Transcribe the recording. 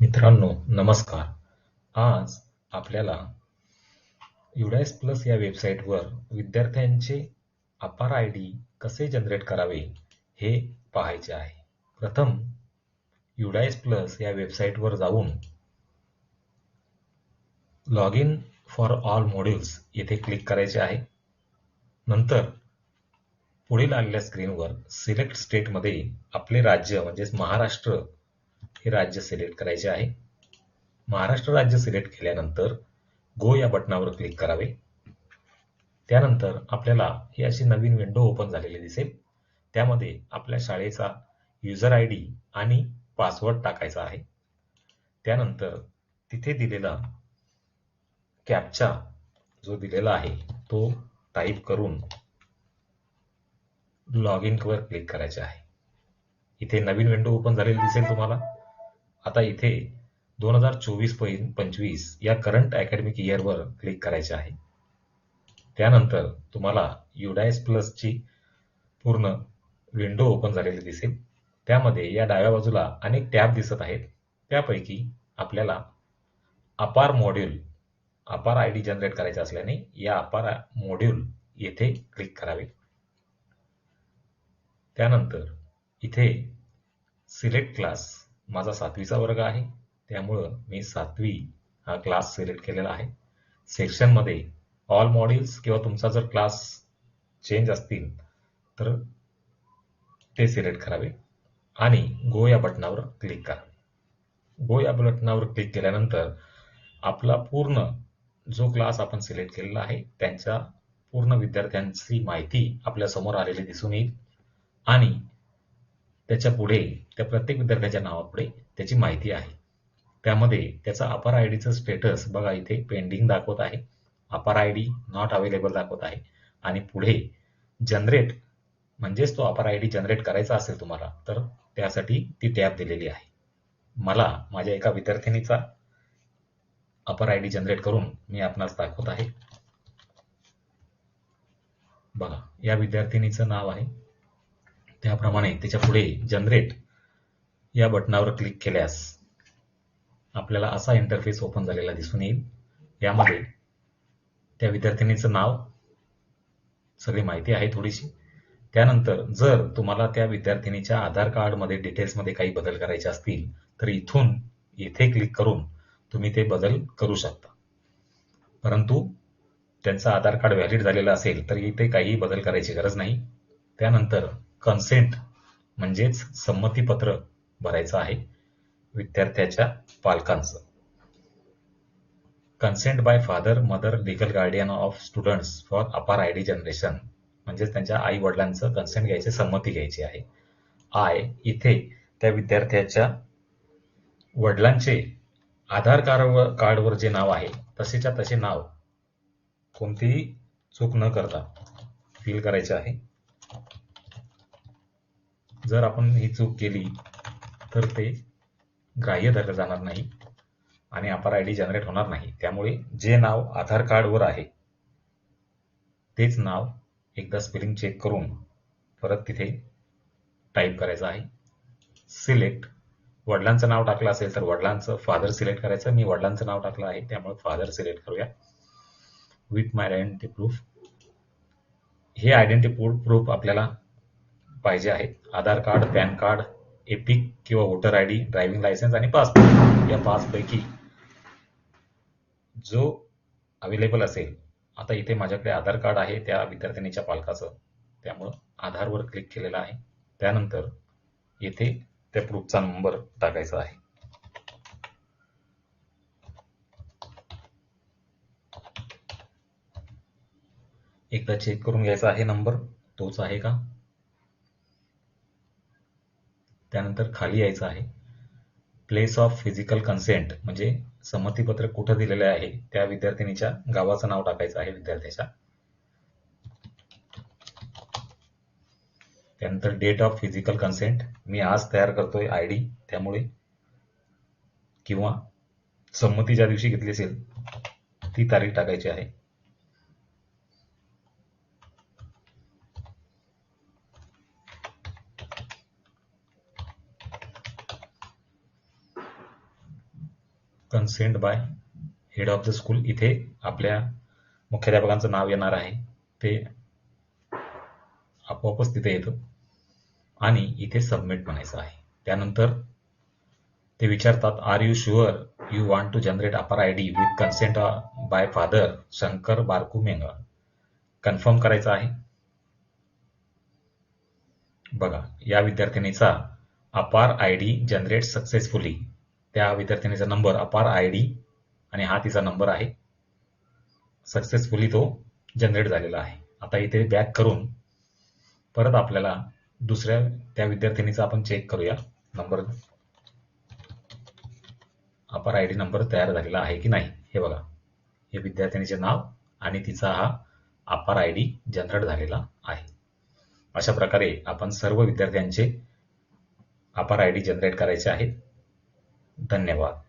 मित्रांनो नमस्कार. आज आपल्याला युडायस प्लस या वेबसाईटवर विद्यार्थ्यांचे अपार आय डी कसे जनरेट करावे हे पाहायचे आहे. प्रथम युडायस प्लस या वेबसाईटवर जाऊन log in for all modules येथे क्लिक करायचे आहे. नंतर पुढील आलेल्या स्क्रीनवर सिलेक्ट स्टेटमध्ये आपले राज्य म्हणजेच महाराष्ट्र हे राज्य सिलेक्ट करायचे आहे. महाराष्ट्र राज्य सिलेक्ट केल्यानंतर गो या बटनावर क्लिक करावे. त्यानंतर आपल्याला ही अशी नवीन विंडो ओपन झालेली दिसेल. त्यामध्ये आपल्या शाळेचा युजर आय डी आणि पासवर्ड टाकायचा आहे. त्यानंतर तिथे दिलेला कॅपचा जो दिलेला आहे तो टाईप करून लॉग इनवर क्लिक करायचे आहे. इथे नवीन विंडो ओपन झालेली दिसेल तुम्हाला. आता इथे दोन हजार चोवीस पंचवीस या करंट अकॅडमिक इयरवर क्लिक करायचे आहे. त्यानंतर तुम्हाला युडायस प्लसची पूर्ण विंडो ओपन झालेली दिसेल. त्यामध्ये या डाव्या बाजूला अनेक टॅब दिसत आहेत. त्यापैकी आपल्याला अपार मॉड्यूल अपार आय डी जनरेट करायचे असल्याने या अपार मॉड्यूल येथे क्लिक करावे. त्यानंतर इथे सिलेक्ट क्लास माझा सातवीचा वर्ग आहे. त्यामुळं मी सातवी हा क्लास सिलेक्ट केलेला आहे. सेक्शनमध्ये ऑल मॉड्यूल्स किंवा तुमचा जर क्लास चेंज असतील तर ते सिलेक्ट करावे. आणि गो या बटनावर क्लिक करा. गो या बटनावर क्लिक केल्यानंतर आपला पूर्ण जो क्लास आपण सिलेक्ट केलेला आहे त्यांच्या पूर्ण विद्यार्थ्यांची माहिती आपल्यासमोर आलेली दिसून येईल. आणि त्याच्या पुढे त्या प्रत्येक विद्यार्थ्याच्या नावापुढे त्याची माहिती आहे. त्यामध्ये त्याचा अपार आय डीचं स्टेटस बघा इथे पेंडिंग दाखवत आहे. अपार आय डी नॉट अवेलेबल दाखवत आहे. आणि पुढे जनरेट म्हणजेच तो अपार आय डी जनरेट करायचा असेल तुम्हाला तर त्यासाठी ती टॅब दिलेली आहे. मला माझ्या एका विद्यार्थिनीचा अपर आय डी जनरेट करून मी आपणास दाखवत आहे. बघा या विद्यार्थिनीचं नाव आहे त्याप्रमाणे त्याच्या पुढे जनरेट या बटनावर क्लिक केल्यास आपल्याला असा इंटरफेस ओपन झालेला दिसून येईल. यामध्ये त्या विद्यार्थिनीचं नाव सगळी माहिती आहे थोडीशी. त्यानंतर जर तुम्हाला त्या विद्यार्थिनीच्या आधार कार्डमध्ये डिटेल्समध्ये काही बदल करायचे असतील तर इथून येथे क्लिक करून तुम्ही ते बदल करू शकता. परंतु त्यांचं आधार कार्ड व्हॅलिड झालेलं असेल तर इथे काहीही बदल करायची गरज नाही. त्यानंतर कन्सेंट म्हणजेच संमतीपत्र भरायचं आहे विद्यार्थ्याच्या पालकांचं. Consent by father mother legal guardian of students for APAAR I D generation म्हणजेच त्यांच्या आई वडिलांचं कन्सेंट घ्यायचे संमती घ्यायची आहे. आय इथे त्या विद्यार्थ्याच्या वडिलांचे आधार कार्डवर कार्डवर जे नाव आहे तसेच्या तसे नाव कोणतीही चूक न करता फिल करायचे आहे. जर आपण ही चूक केली तर ते ग्राह्य धरलं जाणार नाही आणि अपार आय डी जनरेट होणार नाही. त्यामुळे जे नाव आधार कार्डवर आहे तेच नाव एकदा स्पेलिंग चेक करून परत तिथे टाईप करायचं आहे. सिलेक्ट वडिलांचं नाव टाकलं असेल तर वडिलांचं फादर सिलेक्ट करायचं. मी वडिलांचं नाव टाकलं आहे त्यामुळे फादर सिलेक्ट करूया. विथ माय आयडेंटिटी प्रूफ हे आयडेंटिटी प्रूफ आपल्याला पाहिजे आहेत. Aadhaar card PAN card EPIC किंवा voter I D driving licence आणि पासपोर्ट या पाचपैकी जो अवेलेबल असेल आता इथे माझ्याकडे आधार कार्ड आहे त्या विद्यार्थिनीच्या पालकाचं. त्यामुळं आधारवर क्लिक केलेलं आहे. त्यानंतर येथे त्या प्रूफचा नंबर टाकायचा आहे. एकदा चेक करून घ्यायचा आहे नंबर. तोच आहे का? त्यानंतर खाली यायचं आहे. प्लेस ऑफ फिजिकल कन्सेंट म्हणजे संमतीपत्र कुठं दिलेले आहे त्या विद्यार्थिनीच्या गावाचं नाव टाकायचं आहे विद्यार्थ्याच्या. त्यानंतर डेट ऑफ फिजिकल कन्सेंट मी आज तयार करतोय आय डी त्यामुळे. किंवा संमती ज्या दिवशी घेतली असेल ती तारीख टाकायची आहे. Consent by head of the school इथे आपल्या मुख्याध्यापकांचं नाव येणार आहे. ते आपोआपच तिथे येतं. आणि इथे सबमिट म्हणायचं आहे. त्यानंतर ते विचारतात are you sure you want to generate APAAR I D with consent by father Shankar Barku Menga confirm करायचं आहे. बघा या विद्यार्थिनीचा अपार आय डी जनरेट सक्सेसफुली त्या विद्यार्थिनीचा नंबर अपार आय डी आणि हा तिचा नंबर आहे. सक्सेसफुली तो जनरेट झालेला आहे. आता इथे बॅक करून परत आपल्याला दुसऱ्या त्या विद्यार्थिनीचा आपण चेक करूया. Number APAAR I D number तयार झालेला आहे की नाही? हे बघा. हे विद्यार्थिनीचे नाव आणि तिचा हा अपार आय डी जनरेट झालेला आहे. अशा प्रकारे आपण सर्व विद्यार्थ्यांचे अपार आय डी जनरेट करायचे आहेत. धन्यवाद.